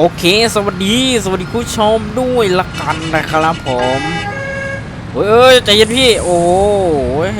โอเค สวัสดี สวัสดีผู้ชมด้วยละกันนะครับผมเฮ้ยเอ้ยใจเย็นพี่ โอ้ย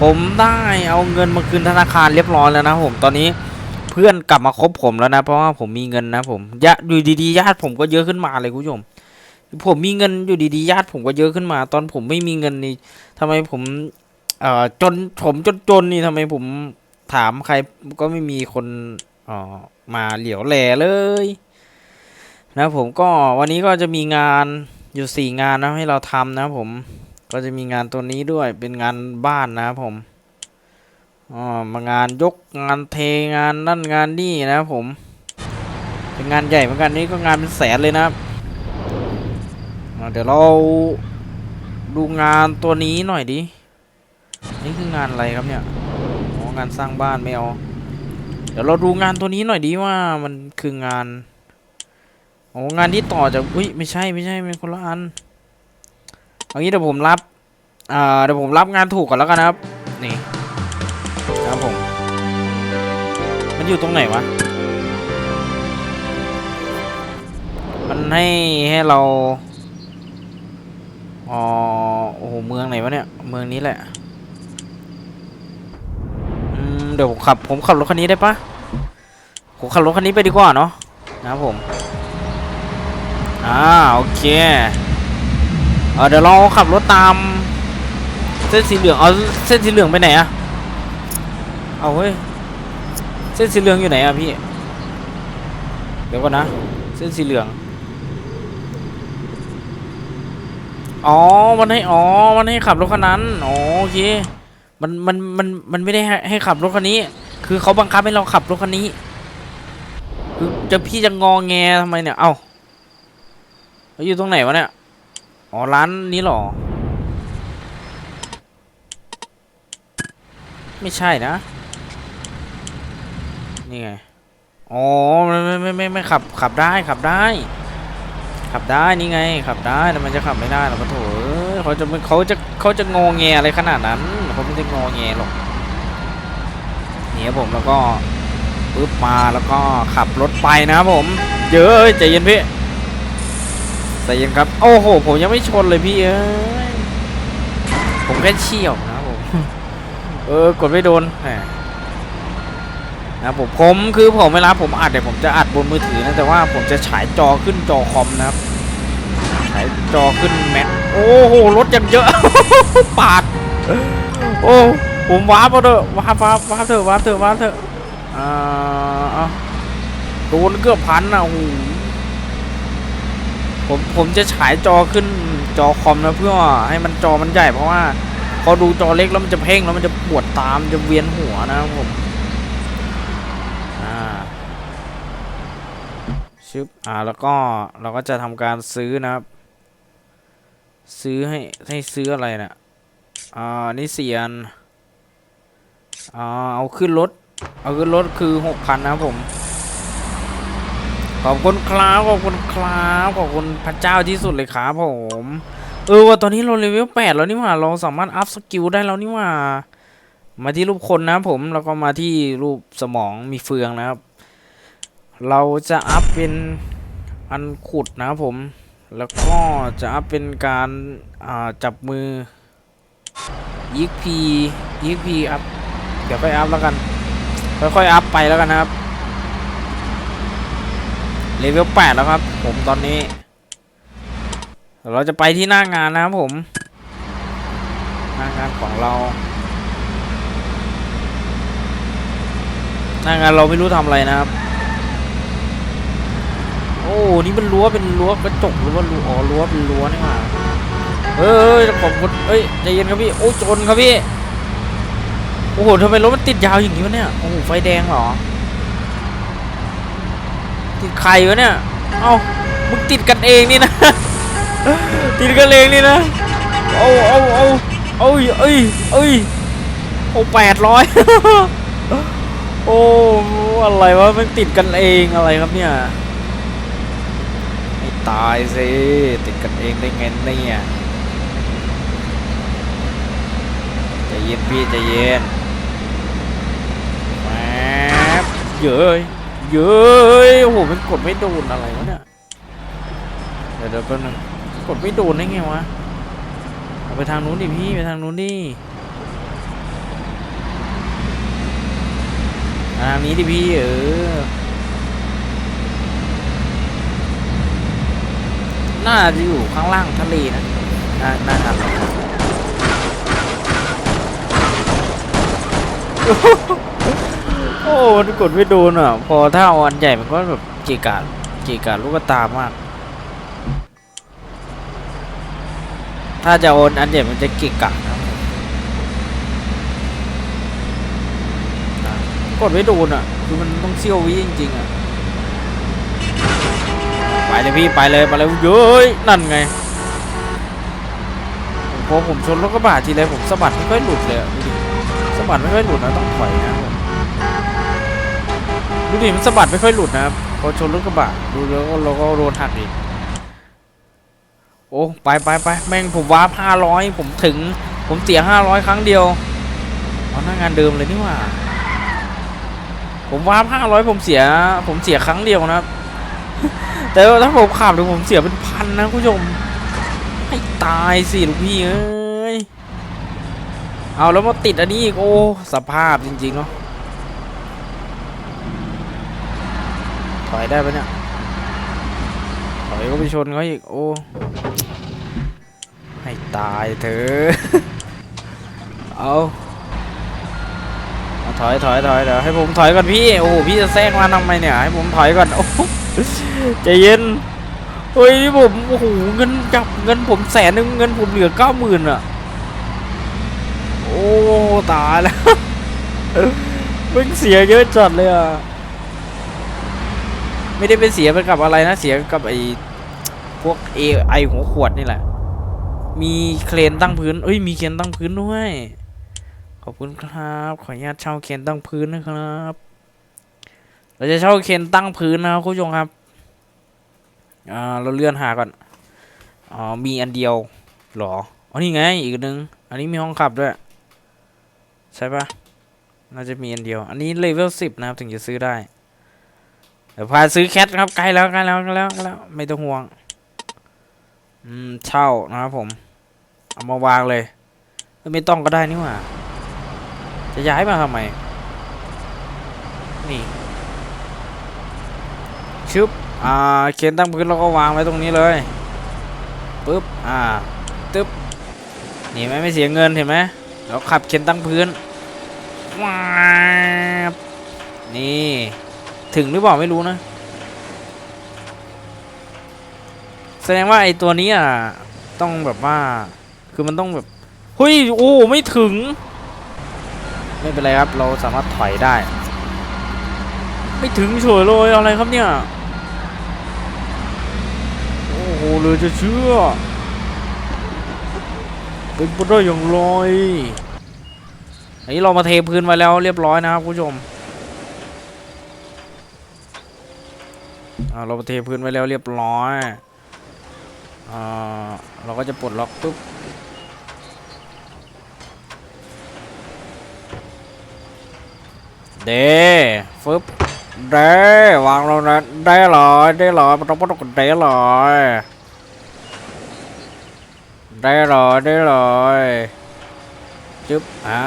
ผมได้เอาเงินมาคืนธนาคารเรียบร้อยแล้วนะผม ตอนนี้เพื่อนกลับมาคบผมแล้วนะ เพราะว่าผมมีเงินนะผมญาติอยู่ดีๆญาติผมก็เยอะขึ้นมาเลยคุณผู้ชม ผมมีเงินอยู่ดีๆญาติผมก็เยอะขึ้นมา ตอนผมไม่มีเงินนี่ทำไมผมเอ่อจนผมจนจนๆนี่ทำไมผมถามใครก็ไม่มีคนอ่อมาเหลียวแลเลย นะผมก็วันนี้ก็จะมีงานอยู่สี่งานนะให้เราทำนะผมก็จะมีงานตัวนี้ด้วยเป็นงานบ้านนะผมอ๋อมางานยกงานเทงานนั่นงานนี่นะผมเป็นงานใหญ่เหมือนกันนี่ก็งานเป็นแสนเลยนะเดี๋ยวเราดูงานตัวนี้หน่อยดิ นี่คืองานอะไรครับเนี่ยงานสร้างบ้านไม่เอา เดี๋ยวเราดูงานตัวนี้หน่อยดิว่ามันคืองาน โอ้งานที่ต่อจากอุ้ยไม่ใช่ไม่ใช่เป็นคนละอันเอางี้เดี๋ยวผมรับอ่าเดี๋ยวผมรับงานถูกก่อนแล้วกันนะครับ นี่นะครับผม มันอยู่ตรงไหนวะ มันให้ให้เราอ๋อโอ้โหเมืองไหนวะเนี่ยเมืองนี้แหละอืมเดี๋ยวผมขับผมขับรถคันนี้ได้ปะผมขับรถคันนี้ไปดีกว่าเนาะนะครับผม อ่าโอเคเอเดี๋ยวเราขับรถตาม เส้นสีเหลืองเอาเส้นสีเหลืองไปไหนอะเอาเฮ้ยเส้นสีเหลืองอยู่ไหนอะพี่ เดี๋ยวก่อนนะ เส้นสีเหลือง อ๋อ มันให้ อ๋อ มันให้ขับรถคันนั้น อ๋อโอเค มัน มัน มัน มันไม่ได้ให้ให้ขับรถคันนี้ คือเขาบังคับให้เราขับรถคันนี้ คือจะพี่จะงอแงทำไมเนี่ย เอ้า แล้วอยู่ตรงไหนวะเนี่ย อ๋อ ร้านนี้หรอ ไม่ใช่นะ นี่ไง อ๋อไม่ไม่ไม่ไม่ไม่ขับขับได้ขับได้ ขับได้นี่ไง ขับได้แต่มันจะขับไม่ได้หรอกปะโถเอ้ยเขาจะเขาจะเขาจะงอแงอะไรขนาดนั้นเขาไม่ได้งอแงหรอกเนี่ยผมแล้วก็ปึ๊บมาแล้วก็ขับรถไปนะครับผม เยอะใจเย็นพี่ ใจเย็นครับ โอ้โห ผมยังไม่ชนเลยพี่เอ้ย ผมแค่เฉี่ยวนะผม เออ กดไม่โดนแหมนะครับผมผมคือผมเวลาผมอัดเนี่ยผมจะอัดบนมือถือนะแต่ว่าผมจะฉายจอขึ้นจอคอมนะครับฉายจอขึ้นแม็กโอ้โหรถยังเยอะ ปาด โอ้ผมว้าร์ปเถอะว้าร์ปวาร์ปวาร์ปเถอะว้าร์ปเถอะว้าร์ปเถอะอ่าโดนเกือบพันอะโอ้ ผมผมจะฉายจอขึ้นจอคอมนะเพื่อให้มันจอมันใหญ่เพราะว่า พอดูจอเล็กแล้วมันจะเพ่งแล้วมันจะปวดตามจะเวียนหัวนะครับผมอ่าชึบอ่าแล้วก็เราก็จะทำการซื้อนะครับ ซื้อให้ให้ซื้ออะไรนะอ่านี่เสียนอ่าเอาขึ้นรถเอาขึ้นรถคือหกพันนะครับผม ขอบคุณครับขอบคุณครับขอบคุณพระเจ้าที่สุดเลยครับผม เออว่าตอนนี้เราเลเวลแปดแล้วนี่หว่าเราสามารถอัพสกิลได้แล้วนี่หว่า มาที่รูปคนนะผมแล้วก็มาที่รูปสมองมีเฟืองนะครับ เราจะอัพเป็นอันขุดนะครับผม แล้วก็จะอัพเป็นการาจับมือยิกพียิกพีอัพเดี๋ยวค่อยอัพแล้วกันค่อยๆอัพไปแล้วกันนะครับ เลเวลแปดแล้วครับ ผมตอนนี้ เราจะไปที่หน้างานนะครับผมหน้างานของเราหน้างานเราไม่รู้ทำอะไรนะครับ โอ้นี่เป็นรั้วเป็นรั้วกระจกหรือว่ารั้วอ๋อรั้วเป็นรั้วนี่หว่าเอ้ยผมกดเอ้ยใจเย็นครับพี่โอ้จนครับพี่โอ้โหทำไมรถมันติดยาวอย่างนี้วะเนี่ยโอ้โหไฟแดงเหรอ ติดใครวะเนี่ย เอ้า มึงติดกันเองนี่นะ ติดกันเองนี่นะ เอาเอาเอาเอาเอ้ยเอ้ยโอ้แปดร้อยโอ้อะไรวะมันติดกันเองอะไรครับเนี่ยไม่ตายสิติดกันเองได้ไงเนี่ยใจเย็นพี่ใจเย็นแป๊บเยอะ เย้ยโอ้โหมันกดไม่โดนอะไรวะเนี่ยเดี๋ยวเดี๋ยวแป๊บนึงกดไม่โดนได้ไงวะเอาไปทางนู้นดิพี่ไปทางนู้นดิทางนี้ดิพี่เออน่าจะอยู่ข้างล่างทะเลนะน่าน่าทำ โอ้มันกดไม่โดนอะ พอถ้าเอาอันใหญ่มันก็แบบเกะกะเกะกะลูกตามาก ถ้าจะโอนอันใหญ่มันจะเกะกะนะกดไม่โดนอะ คือมันต้องเซี่ยววิจริงๆอะ ไปเลยพี่ไปเลยไปเลยเย้ยนั่นไงพอผมชนรถกระบะทีไรผมสะบัดไม่ค่อยหลุดเลยสะบัดไม่ค่อยหลุดนะต้องถอยนะ ดูดิมันสะบัดไม่ค่อยหลุดนะครับพอชนรถกระบะดูแล้วก็เราก็โดนหักอีกโอ้ไปไปไปแม่งผมวาร์ปห้าร้อยผมถึง ผมเสียห้าร้อยครั้งเดียวเอาหน้างานเดิมเลยนี่ว่า ผมวาร์ปห้าร้อยผมเสีย ผมเสียครั้งเดียวนะครับแต่ว่าถ้าผมขับเดี๋ยวผมเสียเป็นพันนะคุณผู้ชมให้ตายสิลูกพี่เอ้ยเอาแล้วมาติดอันนี้อีกโอ้สภาพจริงๆเนาะ อยได้ปะเนี่ย ถอยก็ไปชนเขาอีก โอ้ ให้ตายเถอะเอาเอาถอยถอยถอยเดี๋ยวให้ผมถอยก่อนพี่ โอ้พี่จะแซงมาทำไมเนี่ย ให้ผมถอยก่อน โอ้โหใจเย็นเฮ้ยนี่ผมโอ้โหเงินจับเงินผมแสนหนึงเงินผมเหลือเก้าหมื่นอะ โอ้ ตายแล้วเพิ่งเสียเยอะจัดเลยอะ ไม่ได้ไปเสียไปกับอะไรนะเสียกับไอ้พวกเอไอหัวขวดนี่แหละ มีเครนตั้งพื้นเอ้ยมีเครนตั้งพื้นด้วย ขอบคุณครับ ขออนุญาตเช่าเครนตั้งพื้นนะครับ เราจะเช่าเครนตั้งพื้นนะครับคุณผู้ชมครับอ่าเราเลื่อนหาก่อนอ๋อมีอันเดียวหรออ๋อนี่ไงอีกอันนึง อันนี้มีห้องขับด้วย ใช่ปะน่าจะมีอันเดียว อันนี้เลเวลสิบนะครับถึงจะซื้อได้ เดี๋ยวพาซื้อแคทครับใกล้แล้วใกล้แล้วใกล้แล้วใกล้แล้ว ไม่ต้องห่วง อืมเช่านะครับผม เอามาวางเลย ไม่ต้องก็ได้นี่หว่า จะย้ายมาทำไม นี่ชึบอ่าเขียนตั้งพื้นเราก็วางไว้ตรงนี้เลยปึ๊บอ่าตึ๊บนี่ไหมไม่เสียเงินเห็นไหมเราขับเขียนตั้งพื้นว้าบนี่ ถึงหรือเปล่าไม่รู้นะ แสดงว่าไอ้ตัวนี้อะต้องแบบว่า คือมันต้องแบบเฮ้ยโอ้ไม่ถึง ไม่เป็นไรครับ เราสามารถถอยได้ ไม่ถึงเฉยเลยอะไรครับเนี่ย โอ้โหเลยจะเชื่อ เป็นไปได้อย่างไรอันนี้เรามาเทพื้นไว้แล้วเรียบร้อยนะครับคุณผู้ชม อ่าเราเทพื้นไว้แล้วเรียบร้อยอ่าเราก็จะปลดล็อกปุ๊บเดฟึบเดวางเรานะได้เลยได้เลยมันต้องมันต้องกดได้เลยได้เลยได้เลยจึ๊บอ่า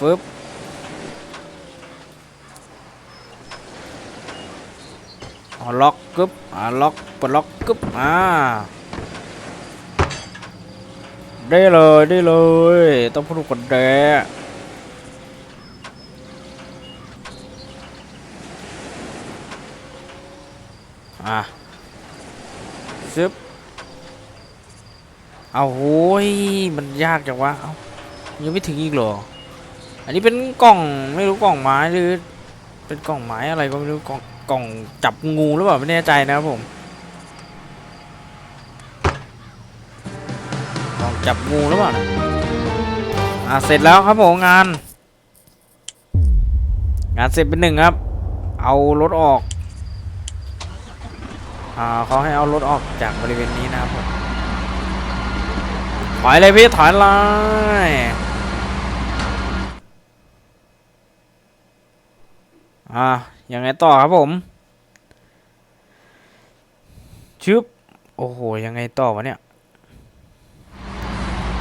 ฟึบอ๋อ ล็อกกึ๊บอ่าล็อกปลดล็อกกึ๊บอ่าได้เลยได้เลย ต้องพูดกดแดอะซึบเอาโห้ยมันยากจังวะเอายังไม่ถึงอีกเหรอ อันนี้เป็นกล่องไม่รู้กล่องไม้หรือ เป็นกล่องไม้อะไรก็ไม่รู้กล่อง กล่องจับงูหรือเปล่าไม่แน่ใจนะครับผมกล่องจับงูหรือเปล่านะอะเสร็จแล้วครับผมงาน งานเสร็จเป็นหนึ่งครับ เอารถออกอ่าเขาให้เอารถออกจากบริเวณนี้นะครับผมถอยเลยพี่ถอยเลยอ่า ยังไงต่อครับผมชึบโอ้โห ยังไงต่อวะเนี่ย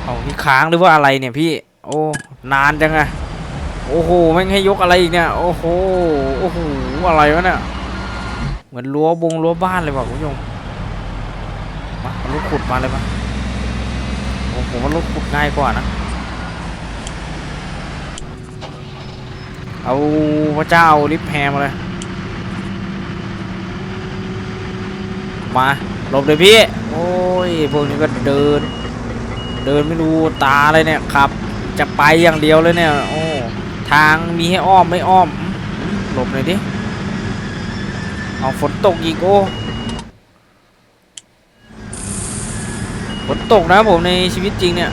เอานี่ค้างหรือว่าอะไรเนี่ยพี่ โอ้ นานจังอะโอ้โหแม่งให้ยกอะไรอีกเนี่ย โอ้โห โอ้โห อะไรวะเนี่ย เหมือนรั้วบงรั้วบ้านเลยว่ะคุณผู้ชมมาเอารถขุดมาเลยมาโอ้ผมว่ารถขุดง่ายกว่านะ เอาพระเจ้าลิฟต์แฮมาเลย มาหลบเลยพี่ โอ้ย พวกนี้ก็เดิน เดินไม่รู้ตาเลยเนี่ยขับ จะไปอย่างเดียวเลยเนี่ย โอ้ ทางมีให้อ้อมไม่อ้อม หลบหน่อยดิ เอาฝนตกอีกโอ้ฝนตกนะผมในชีวิตจริงเนี่ย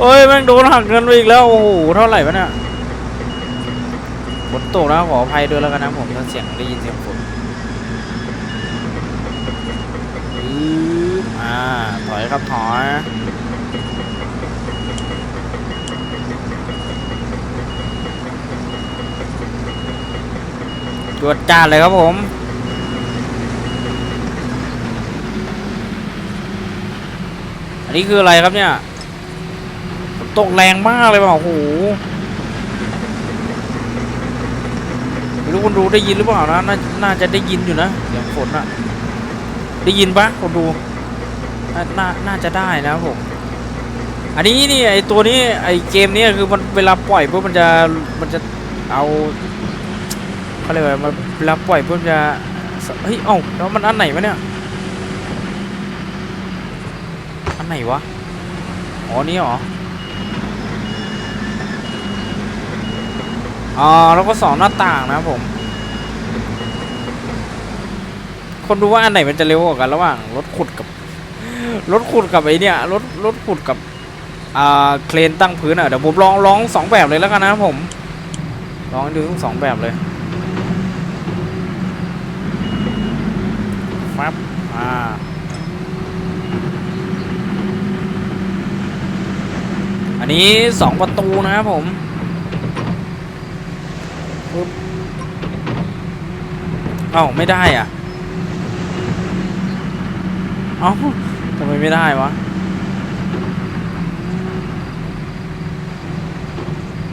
เอ้ย แม่งโดนหักเงินไปอีกแล้ว โอ้โห เท่าไหร่วะเนี่ย ฝนตกนะขออภัยด้วยแล้วกันนะผมถ้าเสียงได้ยินเสียงฝนอืออ่าถอยครับถอยตรวจจ้าดเลยครับผมอันนี้คืออะไรครับเนี่ยฝนตกแรงมากเลยว่ะโอ้โห ไม่ รู้คนดูได้ยินหรือเปล่านะนาน่าจะได้ยินอยู่นะเสียงฝนอะได้ยินปะคนดูนาน่าน่าจะได้นะผมอันนี้นี่ไอตัวนี้ไอเกมนี้คือมันเวลาปล่อยปุ๊บมันจะมันจะเอาเขาเรียกว่ามันเวลาปล่อยปุ๊บมันจะเฮ้ยเอ้าแล้วมันอันไหนวะเนี่ยอันไหนวะอ๋อนี่หรอ อ๋อแล้วก็สองหน้าต่างนะผม คนดูว่าอันไหนมันจะเร็วกว่ากันระหว่างรถขุดกับ รถขุดกับไอเนี่ยรถรถขุดกับอ่าเครนตั้งพื้นอะเดี๋ยวผมลองลองสองแบบเลยแล้วกันนะผม ลองดูทั้งสองแบบเลยฟับอ่าอันนี้สองประตูนะครับผมปึ๊บ เอ้าไม่ได้อะ เอ้าทำไมไม่ได้วะ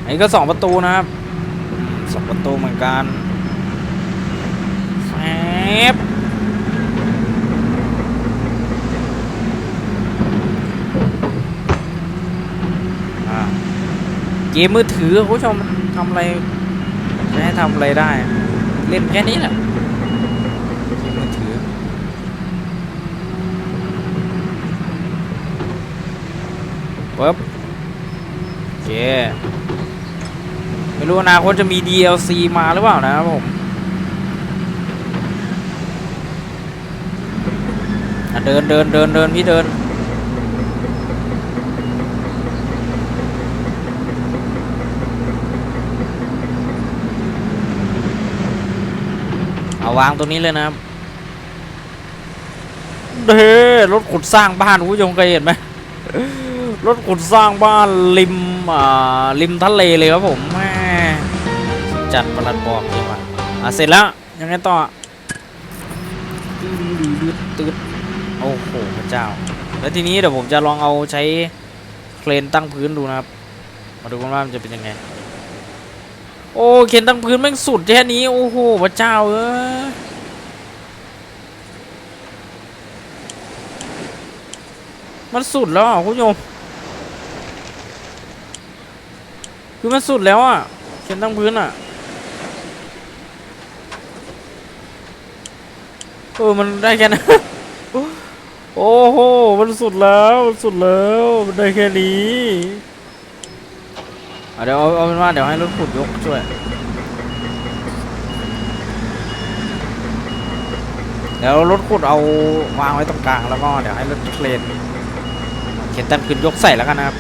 อันนี้ก็สองประตูนะครับสองประตูเหมือนกันแฟบอ่าเกมมือถือคุณผู้ชมทำอะไรจะให้ทำอะไรได้ เล่นแค่นี้แหละเกมมือถือ ปึ๊บโอ เค ไม่รู้อนาคตจะมี DLC มาหรือเปล่านะครับผมเดินเดินเดินเดินพี่เดินเอาวางตรงนี้เลยนะครับเด้รถขุดสร้างบ้านคุณผู้ชมเคยเห็นไหม รถขุดสร้างบ้านริมอ่าริมทะเลเลยครับผมแม่จัดประหลัดบอกจริงว่ะอะเสร็จแล้วยังไงต่อตืดโอ้โหพระเจ้า แล้วทีนี้เดี๋ยวผมจะลองเอาใช้เครนตั้งพื้นดูนะครับ มาดูกันว่ามันจะเป็นยังไง โอ้เครนตั้งพื้นแม่งสุดแค่นี้ โอ้โหพระเจ้าเอ้มันสุดแล้วคุณผู้ชม คือมันสุดแล้วอะเขียนตั้งพื้นอะเออมันได้แค่นั้นโอ้โหมันสุดแล้วมันสุดแล้วมันได้แค่นี้เดี๋ยวเอาเอาเป็นว่าเดี๋ยวให้รถขุดยกช่วยเดี๋ยวรถขุดเอาวางไว้ตรงกลางแล้วก็เดี๋ยวให้รถเครนเขียนตั้งพื้นยกใส่แล้วกันนะครับ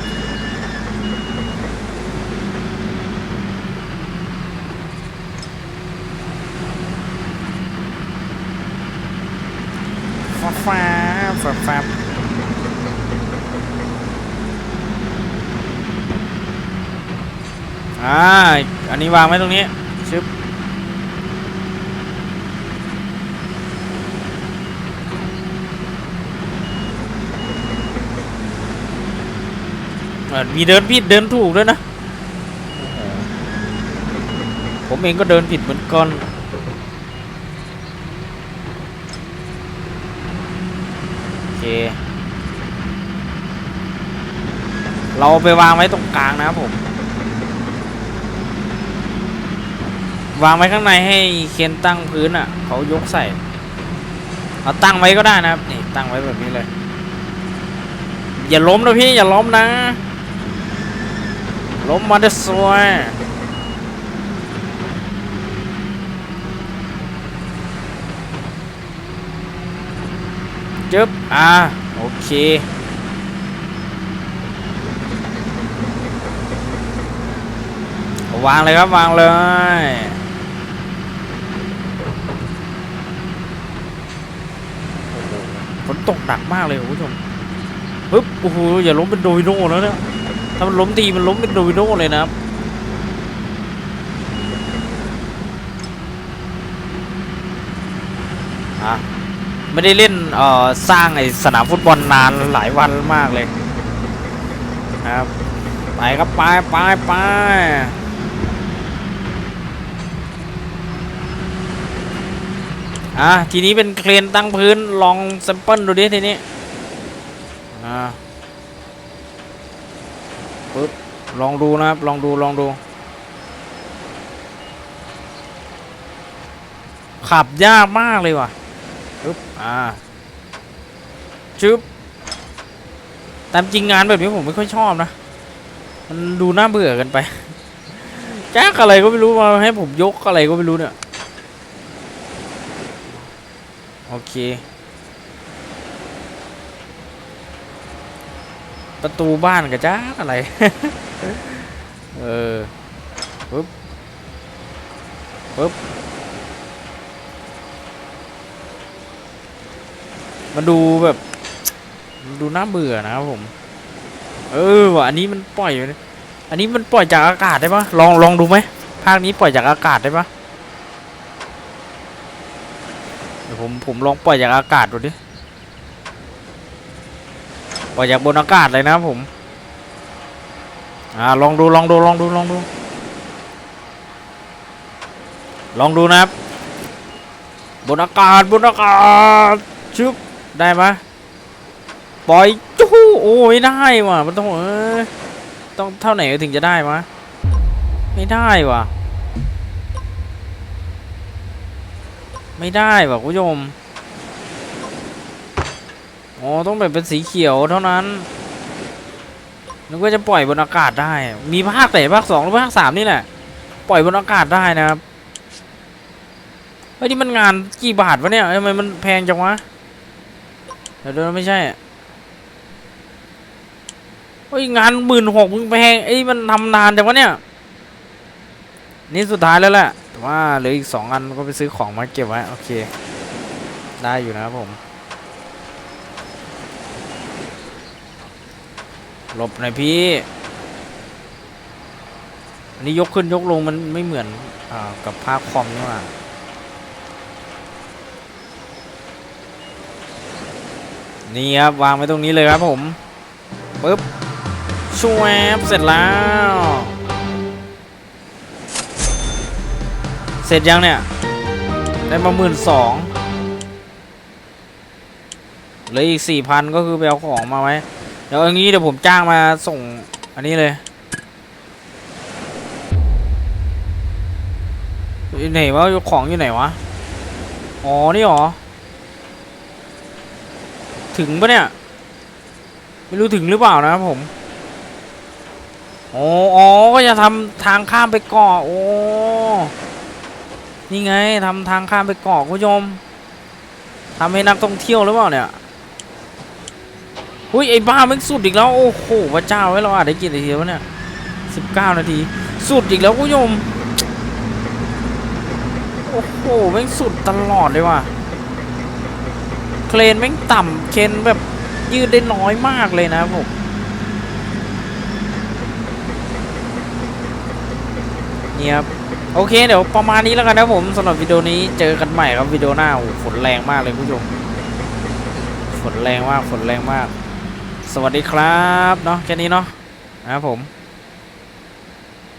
ฟ้าฟ้าฟ้าอ่า อันนี้วางไว้ตรงนี้ ชึบ มีเดินผิดเดินถูกด้วยนะ ผมเองก็เดินผิดเหมือนกัน เคเราไปวางไว้ตรงกลางนะครับผม วางไว้ข้างในให้เคนตั้งพื้นอะ เขายกใส่เอาตั้งไว้ก็ได้นะครับนี่ตั้งไว้แบบนี้เลย อย่าล้มนะพี่อย่าล้มนะ ล้มมาได้สวย จึ๊บ อ่า โอเค วางเลยครับ วางเลย ฝนตกหนักมากเลยคุณผู้ชมปึ๊บ โอ้โห อย่าล้มเป็นโดมิโนแล้วเนี่ย ถ้ามันล้มทีมันล้มเป็นโดมิโนเลยนะครับอะ ไม่ได้เล่นเอ่อสร้างไอ้สนามฟุตบอลนานหลายวันมากเลยครับไปครับไปไปไปอะทีนี้เป็นเครนตั้งพื้นลองแซมเปิลดูดิทีนี้อ่าปึ๊บลองดูนะครับลองดูลองดู ขับยากมากเลยว่ะ อ่าชึบตามจริงงานแบบนี้ผมไม่ค่อยชอบนะ มันดูน่าเบื่อเกันไปแจ๊กอะไรก็ไม่รู้มาให้ผมยกอะไรก็ไม่รู้เนี่ย โอเค ประตูบ้านกระจ้ากอะไร เออปึ๊บปึ๊บ มาดูแบบดูน่าเบื่อนะครับผม เออว่ะอันนี้มันปล่อยอยู่นะอันนี้มันปล่อยจากอากาศได้ปะลองลองดูไหมภาคนี้ปล่อยจากอากาศได้ปะเดี๋ยวผมผมลองปล่อยจากอากาศดูดิปล่อยจากบนอากาศเลยนะผมอ่าลองดูลองดูลองดูลองดู ลองดูนะครับ บนอากาศบนอากาศชึบ ได้ไหมปล่อยจู้โอ้ยได้ว่ะมันต้องเออต้องเท่าไหนถึงจะได้มะไม่ได้ว่ะ ไม่ได้ว่ะคุณผู้ชมอ๋อต้องแบบเป็นสีเขียวเท่านั้นนึกว่าจะปล่อยบนอากาศได้ มีภาคไหนภาคสองหรือภาคสามนี่แหละ ปล่อยบนอากาศได้นะครับเฮ้ยนี่มันงานกี่บาทวะเนี่ยทำไมมันแพงจังวะ เดี๋ยวเดี๋ยวไม่ใช่เฮ้ยงานหมื่นหกมึงแพงไอ้มันทำนานจังวะเนี่ย นี่สุดท้ายแล้วแหละ แต่ว่าเหลืออีกสองอันก็ไปซื้อของมาเก็บไว้ โอเค ได้อยู่นะครับผม หลบหน่อยพี่ อันนี้ยกขึ้นยกลงมันไม่เหมือนอกับภาพคอมนี่หว่า นี่ครับวางไว้ตรงนี้เลยครับผมปึ๊บชวบเสร็จแล้ว เสร็จยังเนี่ย ได้มาหมื่นสองเหลืออีกสี่พันก็คือไปเอาของมาไว้ เดี๋ยวอย่างนี้เดี๋ยวผมจ้างมาส่งอันนี้เลยอยู่ไหนวะของอยู่ไหนวะ อ๋อ นี่หรอ ถึงปะเนี่ย ไม่รู้ถึงหรือเปล่านะครับผมอ๋ออ๋อก็จะทำทางข้ามไปเกาะโอ้นี่ไงทำทางข้ามไปเกาะคุณผู้ชมทำให้นักท่องเที่ยวหรือเปล่าเนี่ยหุ้ยไอ้บ้ามันสุดอีกแล้วโอ้โหพระเจ้าไว้เราอาจได้กี่นาทีวะเนี่ยสิบเก้านาที สุดอีกแล้วคุณผู้ชมโอ้โหม่งสุดตลอดเลยว่ะ เครนแม่งต่ำเคนแบบยืดได้น้อยมากเลยนะผมนี่ครับโอเคเดี๋ยวประมาณนี้แล้วกันนะผมสำหรับวิดีโอนี้เจอกันใหม่ครับวิดีโอหน้าฝนแรงมากเลยคุณผู้ชมฝนแรงมากฝนแรงมาก สวัสดีครับเนาะแค่นี้เนาะนะครับผม